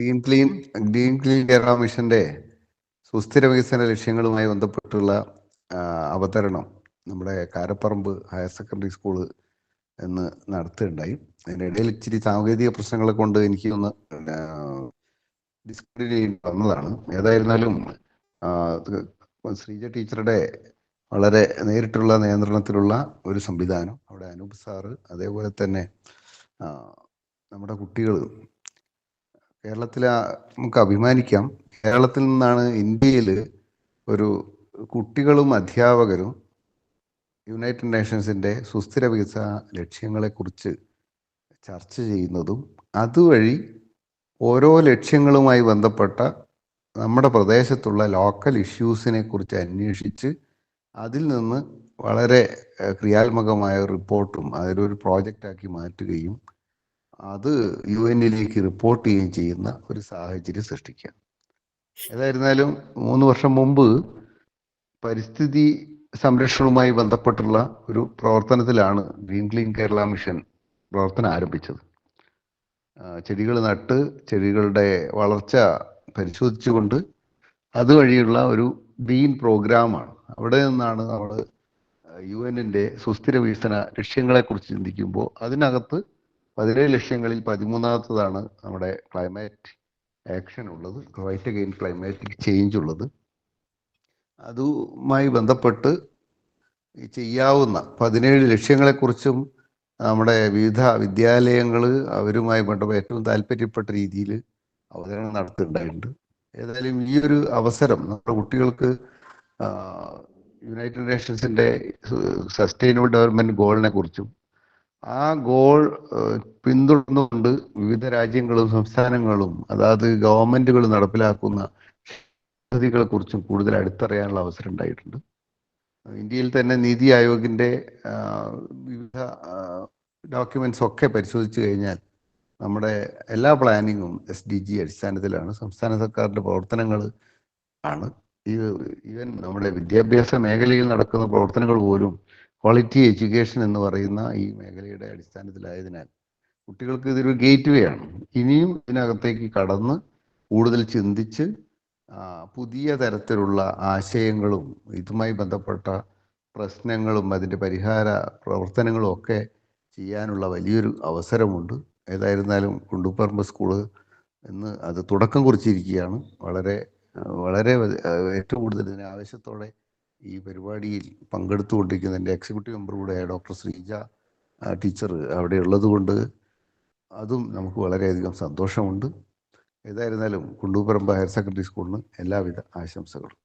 Green clean green clean Kerala മിഷന്റെ സുസ്ഥിര വികസന ലക്ഷ്യങ്ങളുമായി ബന്ധപ്പെട്ടുള്ള അവതരണം നമ്മുടെ കാരപ്പറമ്പ് ഹയർ സെക്കൻഡറി സ്കൂൾ എന്ന് നടത്തുകയുണ്ടായി. അതിനിടയിൽ ഇച്ചിരി സാങ്കേതിക പ്രശ്നങ്ങളെ കൊണ്ട് എനിക്ക് ഒന്ന് ഡിസ്കണ്ടിന്യൂ വന്നതാണ്. ഏതായിരുന്നാലും ശ്രീജ ടീച്ചറുടെ വളരെ നേരിട്ടുള്ള നിയന്ത്രണത്തിലുള്ള ഒരു സംവിധാനം. അവിടെ അനൂപ് സാറ് അതേപോലെ തന്നെ നമ്മുടെ കുട്ടികൾ കേരളത്തിലെ ആ- നമുക്ക് അഭിമാനിക്കാം. കേരളത്തിൽ നിന്നാണ് ഇന്ത്യയിൽ ഒരു കുട്ടികളും അധ്യാപകരും യുണൈറ്റഡ് നേഷൻസിന്റെ സുസ്ഥിര വികസന ലക്ഷ്യങ്ങളെക്കുറിച്ച് ചർച്ച ചെയ്യുന്നതും അതുവഴി ഓരോ ലക്ഷ്യങ്ങളുമായി ബന്ധപ്പെട്ട നമ്മുടെ പ്രദേശത്തുള്ള ലോക്കൽ ഇഷ്യൂസിനെ കുറിച്ച് അന്വേഷിച്ച് അതിൽ നിന്ന് വളരെ ക്രിയാത്മകമായ റിപ്പോർട്ടും അതൊരു പ്രോജക്റ്റാക്കി മാറ്റുകയും അത് യു എന്നിലേക്ക് റിപ്പോർട്ട് ചെയ്യുകയും ചെയ്യുന്ന ഒരു സാഹചര്യം സൃഷ്ടിക്കുക. ഏതായിരുന്നാലും മൂന്ന് വർഷം മുമ്പ് പരിസ്ഥിതി സംരക്ഷണവുമായി ബന്ധപ്പെട്ടുള്ള ഒരു പ്രവർത്തനത്തിലാണ് ഗ്രീൻ ക്ലീൻ കേരള മിഷൻ പ്രവർത്തനം ആരംഭിച്ചത്. ചെടികൾ നട്ട് ചെടികളുടെ വളർച്ച പരിശോധിച്ചുകൊണ്ട് അതുവഴിയുള്ള ഒരു ഗ്രീൻ പ്രോഗ്രാമാണ്. അവിടെ നിന്നാണ് നമ്മൾ യു എന്നിന്റെ സുസ്ഥിര വികസന ലക്ഷ്യങ്ങളെക്കുറിച്ച് ചിന്തിക്കുമ്പോൾ അതിനകത്ത് പതിനേഴ് ലക്ഷ്യങ്ങളിൽ പതിമൂന്നാമത്തതാണ് നമ്മുടെ ക്ലൈമാറ്റ് ആക്ഷൻ ഉള്ളത്. റൈറ്റ് അഗെയിൻ ക്ലൈമാറ്റിക് ചേഞ്ച് ഉള്ളത്. അതുമായി ബന്ധപ്പെട്ട് ചെയ്യാവുന്ന പതിനേഴ് ലക്ഷ്യങ്ങളെക്കുറിച്ചും നമ്മുടെ വിവിധ വിദ്യാലയങ്ങൾ അവരുമായി ബന്ധപ്പെട്ട ഏറ്റവും താല്പര്യപ്പെട്ട രീതിയിൽ അവതരണം നടത്തുന്നുണ്ടായിട്ടുണ്ട് ഏതായാലും ഈ ഒരു അവസരം നമ്മുടെ കുട്ടികൾക്ക് യുണൈറ്റഡ് നേഷൻസിന്റെ സസ്റ്റൈനബിൾ ഡെവലപ്മെന്റ് ഗോളിനെ കുറിച്ചും ആ ഗോൾ പിന്തുടർന്നുകൊണ്ട് വിവിധ രാജ്യങ്ങളും സംസ്ഥാനങ്ങളും അതായത് ഗവൺമെന്റുകൾ നടപ്പിലാക്കുന്ന പദ്ധതികളെ കുറിച്ചും കൂടുതൽ അടുത്തറിയാനുള്ള അവസരം ഉണ്ടായിട്ടുണ്ട്. ഇന്ത്യയിൽ തന്നെ നീതി ആയോഗിന്റെ വിവിധ ഡോക്യുമെന്റ്സ് ഒക്കെ പരിശോധിച്ചു കഴിഞ്ഞാൽ നമ്മുടെ എല്ലാ പ്ലാനിങ്ങും എസ് ഡി ജി അടിസ്ഥാനത്തിലാണ്. സംസ്ഥാന സർക്കാരിന്റെ പ്രവർത്തനങ്ങൾ ആണ്. ഈവൻ നമ്മുടെ വിദ്യാഭ്യാസ മേഖലയിൽ നടക്കുന്ന പ്രവർത്തനങ്ങൾ പോലും ക്വാളിറ്റി എഡ്യൂക്കേഷൻ എന്ന് പറയുന്ന ഈ മേഖലയുടെ അടിസ്ഥാനത്തിലായതിനാൽ കുട്ടികൾക്ക് ഇതൊരു ഗേറ്റ് വേ ആണ്. ഇനിയും ഇതിനകത്തേക്ക് കടന്ന് കൂടുതൽ ചിന്തിച്ച് പുതിയ തരത്തിലുള്ള ആശയങ്ങളും ഇതുമായി ബന്ധപ്പെട്ട പ്രശ്നങ്ങളും അതിന്റെ പരിഹാര പ്രവർത്തനങ്ങളും ഒക്കെ ചെയ്യാനുള്ള വലിയൊരു അവസരമുണ്ട്. ഏതായിരുന്നാലും കുണ്ടുപറമ്പ് സ്കൂൾ ഇന്ന് അത് തുടക്കം കുറിച്ചിരിക്കുകയാണ്. വളരെ വളരെ ഏറ്റവും കൂടുതൽ ഇതിന് ആവശ്യത്തോടെ ഈ പരിപാടിയിൽ പങ്കെടുത്തുകൊണ്ടിരിക്കുന്ന എന്റെ എക്സിക്യൂട്ടീവ് മെമ്പർ കൂടെ ഡോക്ടർ ശ്രീജ ടീച്ചർ അവിടെ ഉള്ളതുകൊണ്ട് അതും നമുക്ക് വളരെയധികം സന്തോഷമുണ്ട്. ഏതായിരുന്നാലും കുണ്ടൂപ്പറമ്പ് ഹയർ സെക്കൻഡറി സ്കൂളിന് എല്ലാവിധ ആശംസകളും.